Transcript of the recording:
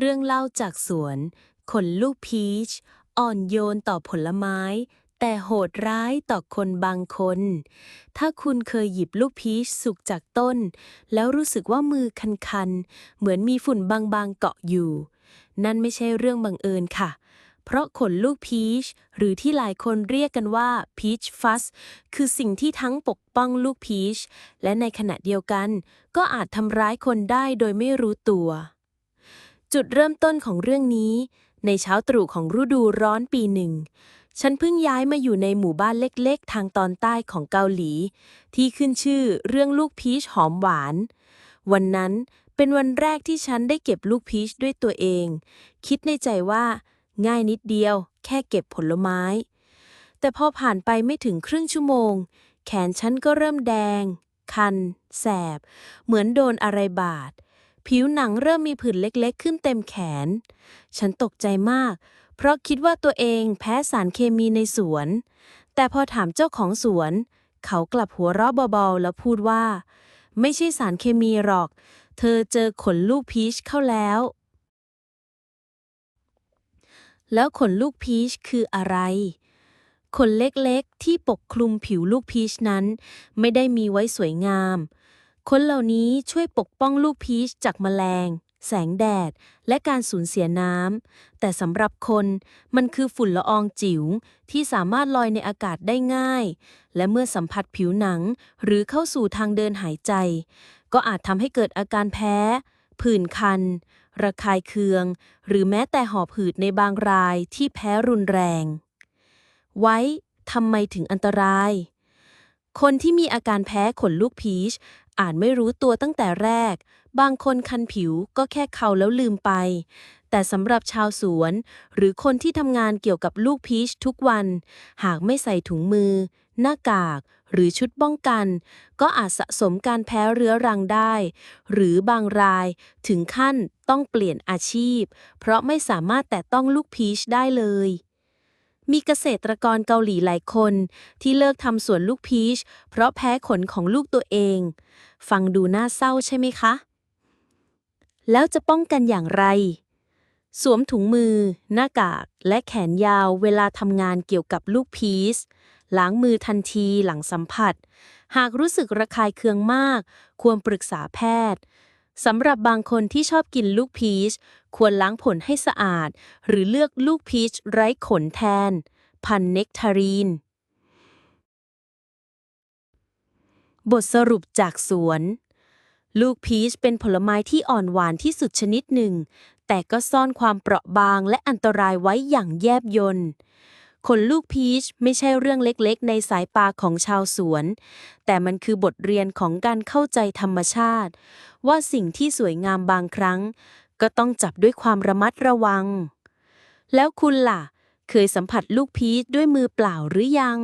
เรื่องเล่าจากสวน ขนลูกพีช อ่อนโยนต่อผลไม้ แต่โหดร้ายต่อคนบางคน ถ้าคุณเคยหยิบลูกพีชสุกจากต้น แล้วรู้สึกว่ามือคันๆ เหมือนมีฝุ่นบางๆเกาะอยู่ นั่นไม่ใช่เรื่องบังเอิญค่ะเพราะขนลูกพีช หรือที่หลายคนเรียกกันว่าพีชฟัสคือสิ่งที่ทั้งปกป้องลูกพีช และในขณะเดียวกัน ก็อาจทำร้ายคนได้โดยไม่รู้ตัว จุดเริ่มต้นของเรื่องนี้ ในเช้าตรู่ของฤดูร้อนปีหนึ่ง ฉันเพิ่งย้ายมาอยู่ในหมู่บ้านเล็กๆ ทางตอนใต้ของเกาหลี ที่ขึ้นชื่อเรื่องลูกพีชหอมหวาน วันนั้นเป็นวันแรกที่ฉันได้เก็บลูกพีชด้วยตัวเอง คิดในใจว่า ง่ายนิดเดียว แค่เก็บผลไม้ แต่พอผ่านไปไม่ถึงครึ่งชั่วโมง แขนฉันก็เริ่มแดง คัน แสบ เหมือนโดนอะไรบาด ผิวหนังเริ่มมีผื่นเล็กๆ ขึ้นเต็มแขน ฉันตกใจมาก เพราะคิดว่าตัวเองแพ้สารเคมีในสวน แต่พอถามเจ้าของสวน เขากลับหัวเราะเบาๆ แล้วพูดว่า ไม่ใช่สารเคมีหรอก เธอเจอขนลูกพีชเข้าแล้ว แล้วขนลูกพีชคืออะไรขนเล็กๆ ที่ปกคลุมผิวลูกพีชนั้น ไม่ได้มีไว้สวยงาม ขนเหล่านี้ช่วยปกป้องลูกพีชจากแมลง แสงแดด และการสูญเสียน้ำ แต่สำหรับคนมันคือฝุ่นละอองจิ๋วที่สามารถลอยในอากาศได้ง่าย และเมื่อสัมผัสผิวหนังหรือเข้าสู่ทางเดินหายใจ ก็อาจทำให้เกิดอาการแพ้ ผื่นคัน ระคายเคือง หรือแม้แต่หอบหืดในบางรายที่แพ้รุนแรง ไว้ทำไมถึงอันตรายคนที่มีอาการแพ้ขนลูกพีช อาจไม่รู้ตัวตั้งแต่แรก บางคนคันผิวก็แค่เขาแล้วลืมไป แต่สำหรับชาวสวน หรือคนที่ทำงานเกี่ยวกับลูกพีชทุกวัน หากไม่ใส่ถุงมือ หน้ากาก หรือชุดป้องกัน ก็อาจสะสมการแพ้เรื้อรังได้ หรือบางรายถึงขั้นต้องเปลี่ยนอาชีพ เพราะไม่สามารถแตะต้องลูกพีชได้เลย มีเกษตรกรเกาหลีหลายคน ที่เลิกทำสวนลูกพีช เพราะแพ้ขนของลูกตัวเอง ฟังดูน่าเศร้าใช่ไหมคะ แล้วจะป้องกันอย่างไร สวมถุงมือ หน้ากาก และแขนยาวเวลาทำงานเกี่ยวกับลูกพีชล้างมือทันทีหลังสัมผัส หากรู้สึกระคายเคืองมาก ควรปรึกษาแพทย์ สำหรับบางคนที่ชอบกินลูกพีช ควรล้างผลให้สะอาด หรือเลือกลูกพีชไร้ขนแทน พันเนกทารีน บทสรุปจากสวน ลูกพีชเป็นผลไม้ที่อ่อนหวานที่สุดชนิดหนึ่ง แต่ก็ซ่อนความเปราะบางและอันตรายไว้อย่างแยบยล ขนลูกพีชไม่ใช่เรื่องเล็กๆ ในสายตาของชาวสวน แต่มันคือบทเรียนของการเข้าใจธรรมชาติ ว่าสิ่งที่สวยงามบางครั้ง ก็ต้องจับด้วยความระมัดระวัง แล้วคุณล่ะ เคยสัมผัสลูกพีชด้วยมือเปล่าหรือยัง